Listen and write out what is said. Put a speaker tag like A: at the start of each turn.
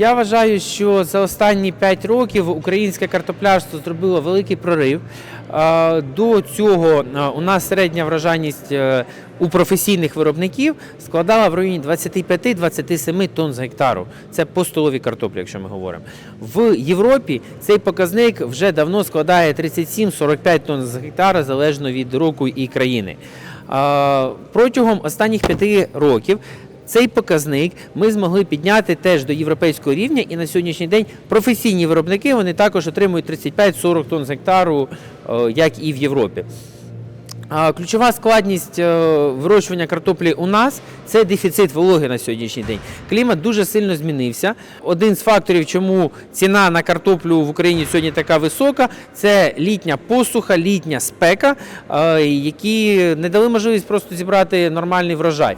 A: Я вважаю, що за останні 5 років українське картоплярство зробило великий прорив. Е, До цього е, у нас середня врожайність е, у професійних виробників складала в районі 25-27 тонн з гектару. Це по столовій картоплі, якщо ми говоримо. В Європі цей показник вже давно складає 37-45 тонн з гектара, залежно від року і країни. Протягом останніх 5 років цей показник ми змогли підняти теж до європейського рівня, і на сьогоднішній день професійні виробники вони також отримують 35-40 тонн з гектару, е, як і в Європі. Ключова складність е, вирощування картоплі у нас це дефіцит вологи на сьогоднішній день. Клімат дуже сильно змінився. Один з факторів, чому ціна на картоплю в Україні сьогодні така висока, це літня посуха, літня спека, е, які не дали можливість просто зібрати нормальний врожай.